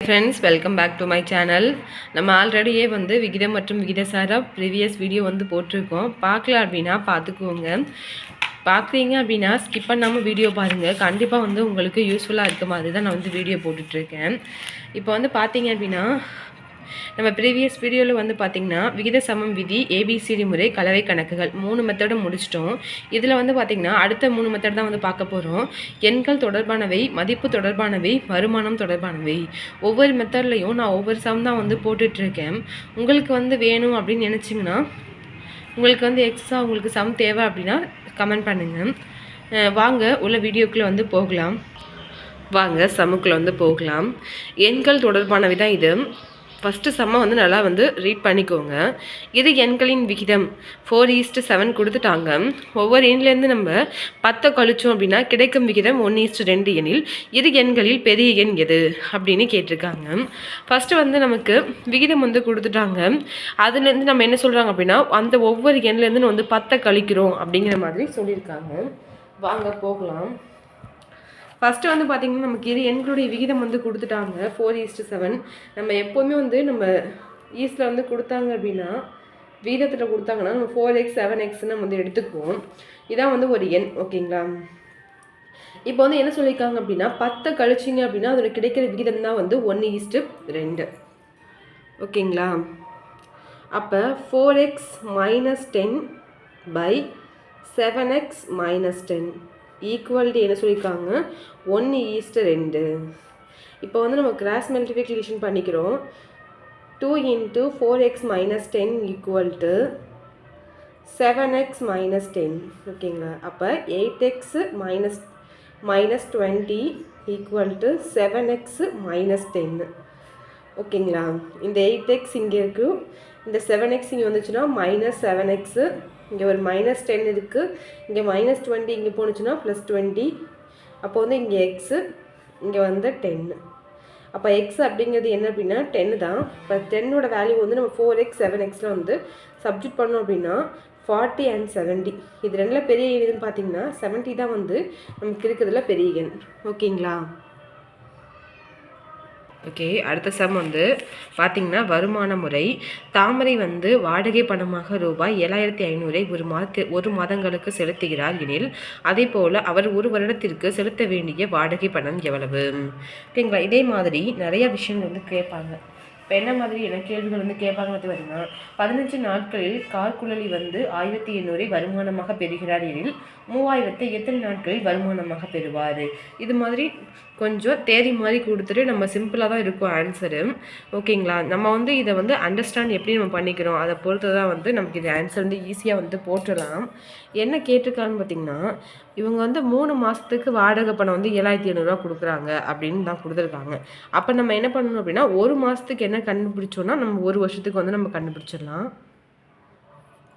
Friends welcome back to my channel நம்ம ஆல்ரெடியே வந்து விகிதம் மற்றும் விகிதசாரா ப்ரீவியஸ் வீடியோ வந்து போட்டிருக்கோம். பார்க்கல அப்படின்னா பார்த்துக்குவோங்க பார்க்குறீங்க அப்படின்னா ஸ்கிப் பண்ணாமல் வீடியோ பாருங்கள் கண்டிப்பாக வந்து உங்களுக்கு யூஸ்ஃபுல்லாக இருக்க மாதிரி தான் நான் வந்து வீடியோ போட்டுட்ருக்கேன் இப்போ வந்து பார்த்தீங்க அப்படின்னா நம்ம ப்ரீவியஸ் வீடியோவில் வந்து பார்த்திங்கன்னா விகித சமம் விதி ஏபிசிடி முறை கலவை கணக்குகள் மூணு மெத்தடும் முடிச்சிட்டோம். இதில் வந்து பார்த்திங்கன்னா அடுத்த மூணு மெத்தட் தான் வந்து பார்க்க போகிறோம் எண்கள் தொடர்பானவை மதிப்பு தொடர்பானவை வருமானம் தொடர்பானவை. ஒவ்வொரு மெத்தட்லையும் நான் ஒவ்வொரு சம் தான் வந்து போட்டுட்ருக்கேன். உங்களுக்கு வந்து வேணும் அப்படின்னு நினச்சிங்கன்னா உங்களுக்கு வந்து எக்ஸ்ட்ரா உங்களுக்கு சம் தேவை அப்படின்னா கமெண்ட் பண்ணுங்கள் வாங்க உள்ள வீடியோக்குள்ளே வந்து போகலாம். வாங்க சமுக்கில் வந்து போகலாம். எண்கள் தொடர்பானவை தான் இது. ஃபஸ்ட்டு செம்ம வந்து நல்லா வந்து ரீட் பண்ணிக்கோங்க. இது எண்களின் விகிதம். ஃபோர் ஈஸ்ட்டு செவன் கொடுத்துட்டாங்க. ஒவ்வொரு எண்லேருந்து நம்ம பத்தை கழிச்சோம் அப்படின்னா கிடைக்கும் விகிதம் ஒன் ஈஸ்ட் ரெண்டு எண்ணில். இரு எண்களில் பெரிய எண் எது அப்படின்னு கேட்டிருக்காங்க. ஃபஸ்ட்டு வந்து நமக்கு விகிதம் வந்து கொடுத்துட்டாங்க. அதுலேருந்து நம்ம என்ன சொல்கிறாங்க அப்படின்னா அந்த ஒவ்வொரு எண்லேருந்து வந்து பத்தை கழிக்கிறோம் அப்படிங்கிற மாதிரி சொல்லியிருக்காங்க. வாங்க போகலாம். ஃபஸ்ட்டு வந்து பார்த்திங்கன்னா நமக்கு இரு எண்களுடைய விகிதம் வந்து கொடுத்துட்டாங்க. ஃபோர் ஈஸ்ட்டு செவன் நம்ம எப்போவுமே வந்து நம்ம ஈஸ்டில் வந்து கொடுத்தாங்க அப்படின்னா வீதத்தில் கொடுத்தாங்கன்னா நம்ம ஃபோர் எக்ஸ் செவன் எக்ஸ்னு நம்ம வந்து எடுத்துக்குவோம். இதான் வந்து ஒரு எண் ஓகேங்களா இப்போ வந்து என்ன சொல்லியிருக்காங்க அப்படின்னா பத்தை கழிச்சிங்க அப்படின்னா அதில் கிடைக்கிற விகிதம் தான் வந்து ஒன்று ஈஸ்ட்டு ரெண்டு. ஓகேங்களா அப்போ four x minus ten by seven x minus ten equality என்ன சொல்லியிருக்காங்க? ஒன்று ஈஸ்ட்டு ரெண்டு. இப்போ வந்து நம்ம கிராஸ் மல்டிஃபிகேஷன் பண்ணிக்கிறோம். Two into four x minus ten equal to seven x minus ten. ஓகேங்களா? அப்போ eight x minus minus twenty equal to seven x minus ten. ஓகேங்களா? இந்த எயிட் எக்ஸ் இங்கே இருக்குது இந்த செவன் எக்ஸ் இங்கே வந்துச்சுன்னா மைனஸ் செவன் எக்ஸு இங்கே ஒரு மைனஸ் டென் இருக்குது இங்கே மைனஸ் டுவெண்ட்டி இங்கே போணுச்சுன்னா ப்ளஸ் டுவெண்ட்டி அப்போ வந்து இங்கே எக்ஸு இங்கே வந்து டென்னு அப்போ எக்ஸ் அப்படிங்கிறது என்ன அப்படின்னா டென்னு தான். இப்போ டென்னோட வேல்யூ வந்து நம்ம ஃபோர் எக்ஸ் செவன் எக்ஸில் வந்து சப்ஜெக்ட் பண்ணோம் அப்படின்னா ஃபார்ட்டி அண்ட் செவன்ட்டி இது ரெண்டில் பெரிய எண் எதுன்னு பார்த்தீங்கன்னா செவன்ட்டி தான் வந்து நமக்கு இருக்கிறதுல பெரிய எண். ஓகேங்களா? ஓகே அடுத்த சம் வந்து பார்த்திங்கன்னா வருமான முறை. தாமரை வந்து வாடகை பணமாக ரூபாய் ஏழாயிரத்தி ஐநூறை ஒரு மாத ஒரு மாதங்களுக்கு செலுத்துகிறார் எனில் அதே போல் அவர் ஒரு வருடத்திற்கு செலுத்த வேண்டிய வாடகை பணம் எவ்வளவு? ஓகேங்களா இதே மாதிரி நிறைய விஷயங்கள் வந்து கேட்பாங்க. இப்போ என்ன மாதிரி என்ன கேள்விகள் வந்து கேட்பாங்க பார்த்தீங்கன்னா பதினஞ்சு நாட்களில் கார்குழலி வந்து ஆயிரத்தி எண்ணூறை வருமானமாக பெறுகிறார் எனில் மூவாயிரத்தை எத்தனை நாட்களில் வருமானமாக பெறுவார்? இது மாதிரி கொஞ்சம் தேதி மாதிரி கொடுத்துட்டு நம்ம சிம்பிளாக தான் இருக்கும் ஆன்சரு ஓகேங்களா? நம்ம வந்து இதை வந்து அண்டர்ஸ்டாண்ட் எப்படி நம்ம பண்ணிக்கிறோம்? அதை பொறுத்து தான் வந்து நமக்கு இது ஆன்சர் வந்து ஈஸியாக வந்து போட்டுடலாம். என்ன கேட்டிருக்காங்கன்னு பார்த்தீங்கன்னா இவங்க வந்து மூணு மாதத்துக்கு வாடகை பணம் வந்து ஏழாயிரத்தி ஐநூறுரூவா கொடுக்குறாங்க அப்படின்னு தான் கொடுத்துருக்காங்க. அப்போ நம்ம என்ன பண்ணணும் அப்படின்னா ஒரு மாதத்துக்கு என்ன கண்டுபிடிச்சோன்னா நம்ம ஒரு வருஷத்துக்கு வந்து நம்ம கண்டுபிடிச்சிடலாம்.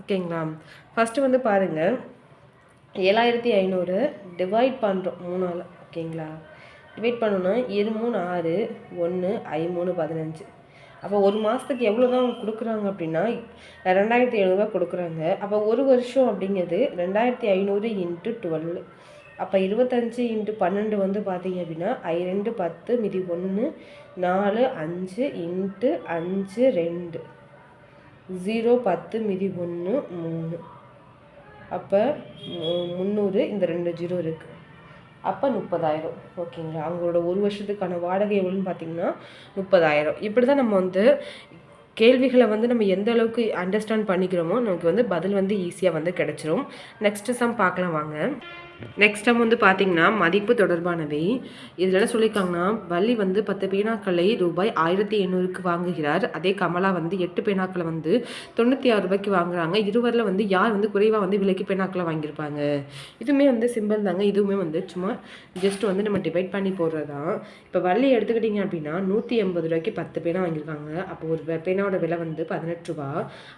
ஓகேங்களா? ஃபஸ்ட்டு வந்து பாருங்கள் ஏழாயிரத்தி ஐநூறு டிவைட் பண்ணுறோம் மூணால். ஓகேங்களா? டிவைட் பண்ணணும் இரு மூணு ஆறு ஒன்று ஐ மூணு பதினஞ்சு. அப்போ ஒரு மாதத்துக்கு எவ்வளோ தான் அவங்க கொடுக்குறாங்க அப்படின்னா ரெண்டாயிரத்தி எழுநூறுவா கொடுக்குறாங்க. அப்போ ஒரு வருஷம் அப்படிங்கிறது ரெண்டாயிரத்தி ஐநூறு இன்ட்டு டுவெல் அப்போ இருபத்தஞ்சி இன்ட்டு பன்னெண்டு வந்து பார்த்தீங்க அப்படின்னா ஐ ரெண்டு பத்து மிதி ஒன்று நாலு அஞ்சு இன்ட்டு அஞ்சு ரெண்டு. ஜீரோ பத்து மிதி ஒன்று மூணு. அப்போ முந்நூறு இந்த ரெண்டு ஜீரோ இருக்குது அப்போ முப்பதாயிரம். ஓகேங்களா? அவங்களோட ஒரு வருஷத்துக்கான வாடகை எவ்வளோன்னு பார்த்தீங்கன்னா முப்பதாயிரம். இப்படி தான் நம்ம வந்து கேள்விகளை வந்து நம்ம எந்த அளவுக்கு அண்டர்ஸ்டாண்ட் பண்ணிக்கிறோமோ நமக்கு வந்து பதில் வந்து ஈஸியாக வந்து கிடச்சிரும். நெக்ஸ்ட்டு சம் பார்க்கலாம் வாங்க. நெக்ஸ்ட் டைம் வந்து பார்த்தீங்கன்னா மதிப்பு தொடர்பானவை. இதில் என்ன சொல்லியிருக்காங்கன்னா வள்ளி வந்து பத்து பேனாக்களை ரூபாய் ஆயிரத்தி எண்ணூறுக்கு வாங்குகிறார். அதே கமலா வந்து எட்டு பேனாக்களை வந்து தொண்ணூற்றி ஆறு ரூபாய்க்கு வாங்குறாங்க. இருவரில் வந்து யார் வந்து குறைவாக வந்து விலைக்கு பேனாக்களை வாங்கியிருப்பாங்க? இதுவுமே வந்து சிம்பிள் தாங்க. இதுவுமே வந்து சும்மா ஜஸ்ட் வந்து நம்ம டிவைட் பண்ணி போடுறது தான் இப்போ வள்ளி எடுத்துக்கிட்டிங்க அப்படின்னா நூற்றி எண்பது ரூபாய்க்கு பத்து பேனா வாங்கியிருக்காங்க. அப்போ ஒரு பேனாவோட விலை வந்து பதினெட்டு ரூபா.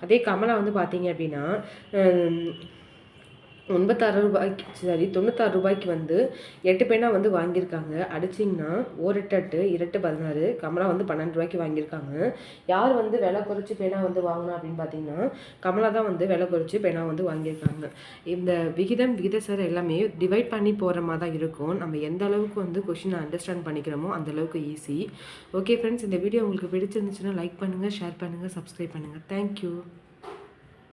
அதே கமலா வந்து பார்த்தீங்க அப்படின்னா ஒன்பத்தாறு ரூபாய்க்கு சரி தொண்ணூத்தாறு ரூபாய்க்கு வந்து எட்டு பேனா வந்து வாங்கியிருக்காங்க. அடிச்சிங்கன்னா ஒரு எட்டு இரட்டு பதினாறு கமலா வந்து பன்னெண்டு ரூபாய்க்கு வாங்கியிருக்காங்க. யார் வந்து விலை குறைச்சி பேனா வந்து வாங்கினா அப்படின்னு பார்த்தீங்கன்னா கமலா தான் வந்து விலை குறைச்சி பேனா வந்து வாங்கியிருக்காங்க. இந்த விகிதம் விகிதசரம் எல்லாமே டிவைட் பண்ணி போகிற மாதிரி தான் இருக்கும். நம்ம எந்த அளவுக்கு வந்து கொஷினை அண்டர்ஸ்டாண்ட் பண்ணிக்கிறோமோ அந்த அளவுக்கு ஈஸி ஓகே ஃப்ரெண்ட்ஸ் இந்த வீடியோ உங்களுக்கு பிடிச்சிருந்துச்சுன்னா லைக் பண்ணுங்கள் ஷேர் பண்ணுங்கள் சப்ஸ்கிரைப் பண்ணுங்கள் தேங்க்யூ